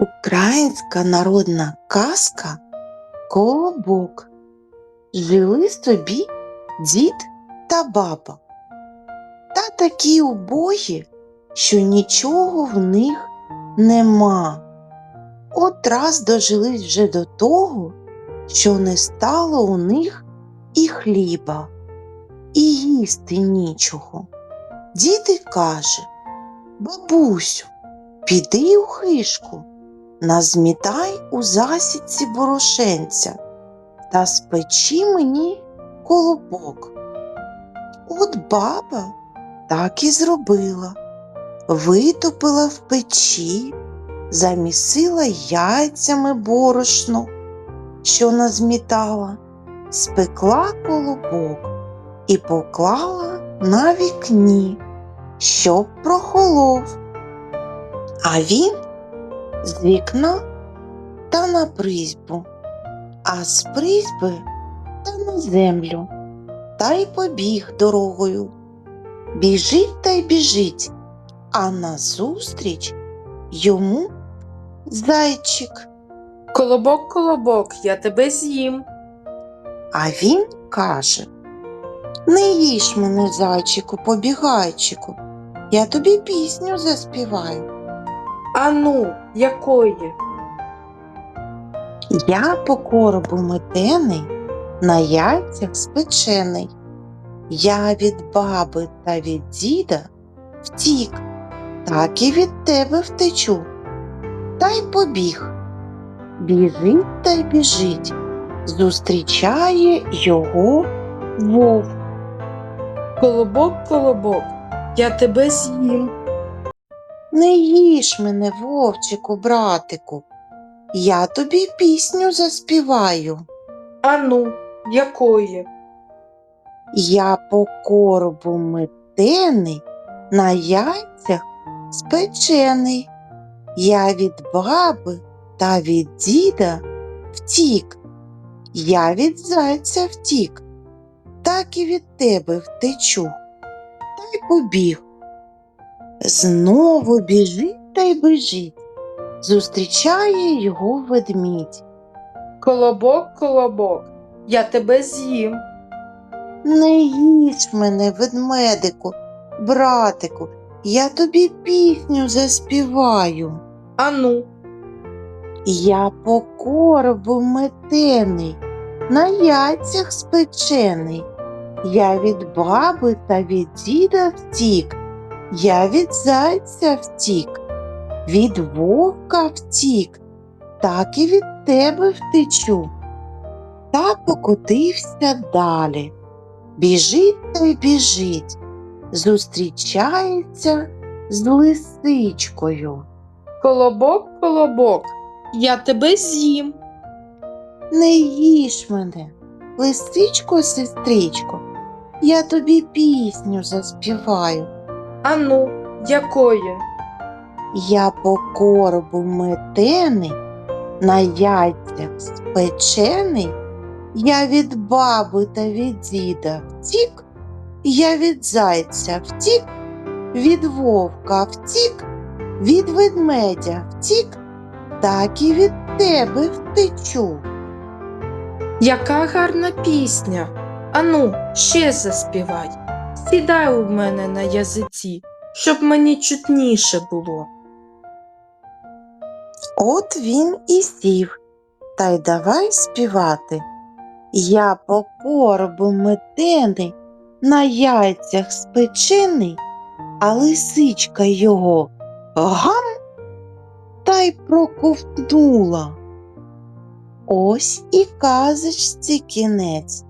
Українська народна казка Колобок. Жили собі дід та баба. Та такі убогі, що нічого в них нема. От раз дожились вже до того, що не стало у них і хліба, і їсти нічого. Дід каже, бабусю, піди у хишку, назмітай у засідці борошенця та спечи мені колобок. От баба так і зробила, витопила в печі, замісила яйцями борошно, що назмітала, спекла колобок і поклала на вікні, щоб прохолов. А він з вікна та на призьбу, а з призьби та на землю, та й побіг дорогою. Біжить та й біжить, а назустріч йому зайчик. Колобок, колобок, я тебе з'їм. А він каже: Не їж мене, зайчику, побігайчику, я тобі пісню заспіваю. Ану, якої? Я по коробу метений, на яйцях спечений. Я від баби та від діда втік, так і від тебе втечу. Та й побіг. Біжить та й біжить, зустрічає його вовк. Колобок, колобок, я тебе з'їм. Не їж мене, вовчику, братику, я тобі пісню заспіваю. Ану, якої? Я по коробу метений, на яйцях спечений. Я від баби та від діда втік. Я від зайця втік, так і від тебе втечу. Та й побіг. Знову біжить та й біжить. Зустрічає його ведмідь. Колобок, колобок, я тебе з'їм. Не їж мене, ведмедику, братику, я тобі пісню заспіваю. Ану, Я по коробу метений, на яйцях спечений. Я від баби та від діда втік, я від зайця втік, від вовка втік, так і від тебе втечу. Та покотився далі. Біжить та й біжить, зустрічається з лисичкою. колобок, колобок, я тебе з'їм. Не їж мене, лисичко, сестричко, я тобі пісню заспіваю. Ану, якої? Я по коробу метений, на яйцях спечений, я від баби та від діда втік, я від зайця втік, від вовка втік, від ведмедя втік, так і від тебе втечу. Яка гарна пісня. Ану, ще заспівай. Сідай у мене на язиці, щоб мені чутніше було. От він і сів, та й давай співати. Я по коробу метений, на яйцях спечений, а лисичка його гам та й проковтнула. Ось і казочці кінець.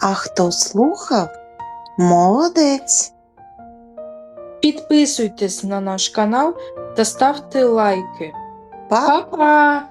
А хто слухав, молодець. Підписуйтесь на наш канал та ставте лайки. Па! Па-па!